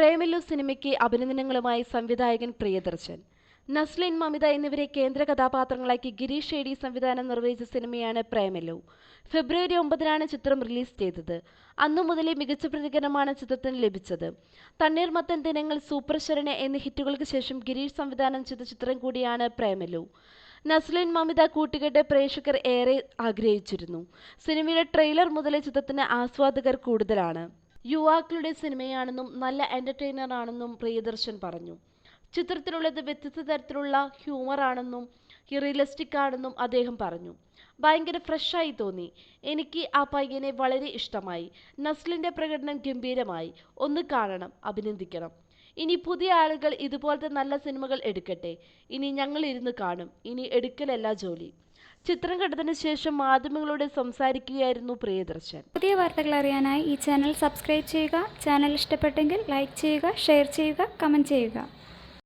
പ്രേമലു സിനിമയ്ക്ക് അഭിനന്ദനങ്ങളുമായി സംവിധായകൻ പ്രിയദർശൻ. നസ്ലിൻ മമിത എന്നിവരെ കേന്ദ്ര കഥാപാത്രങ്ങളാക്കി ഗിരീഷ് ഷേഡി സംവിധാനം നിർവഹിച്ച സിനിമയാണ് പ്രേമലു ഫെബ്രുവരി ഒമ്പതിനാണ് ചിത്രം റിലീസ് ചെയ്തത്. അന്നു മുതലേ മികച്ച പ്രതികരണമാണ് ചിത്രത്തിന് ലഭിച്ചത്. തണ്ണീർമത്തൻ ദിനങ്ങൾ സൂപ്പർ ശരണ എന്നീ ഹിറ്റുകൾക്ക് ശേഷം ഗിരീഷ് സംവിധാനം ചെയ്ത ചിത്രം കൂടിയാണ് പ്രേമലു നസ്ലിൻ മമിത കൂട്ടുകെട്ട് പ്രേക്ഷകർ ഏറെ ആഗ്രഹിച്ചിരുന്നു. സിനിമയുടെ ട്രെയിലർ മുതലേ ചിത്രത്തിന് ആസ്വാദകർ കൂടുതലാണ്. യുവാക്കളുടെ സിനിമയാണെന്നും നല്ല എന്റർടൈനർ ആണെന്നും പ്രിയദർശൻ പറഞ്ഞു. ചിത്രത്തിലുള്ളത് വ്യത്യസ്ത തരത്തിലുള്ള ഹ്യൂമർ ആണെന്നും റിയലിസ്റ്റിക് ആണെന്നും അദ്ദേഹം പറഞ്ഞു. ഭയങ്കര ഫ്രഷായി തോന്നി. എനിക്ക് ആ പയ്യനെ വളരെ ഇഷ്ടമായി. നസ്ലിന്റെ പ്രകടനം ഗംഭീരമായി. ഒന്ന് കാണണം അഭിനന്ദിക്കണം. ഇനി പുതിയ ആളുകൾ ഇതുപോലത്തെ നല്ല സിനിമകൾ എടുക്കട്ടെ. ഇനി ഞങ്ങൾ ഇരുന്ന് കാണും. ഇനി എടുക്കലല്ല ജോലി. ചിത്രം കണ്ടതിന് ശേഷം മാധ്യമങ്ങളോട് സംസാരിക്കുകയായിരുന്നു പ്രിയദർശൻ. പുതിയ വാർത്തകൾ അറിയാനായി ഈ ചാനൽ സബ്സ്ക്രൈബ് ചെയ്യുക ചാനൽ ഇഷ്ടപ്പെട്ടെങ്കിൽ ലൈക്ക് ചെയ്യുക ഷെയർ ചെയ്യുക കമന്റ് ചെയ്യുക.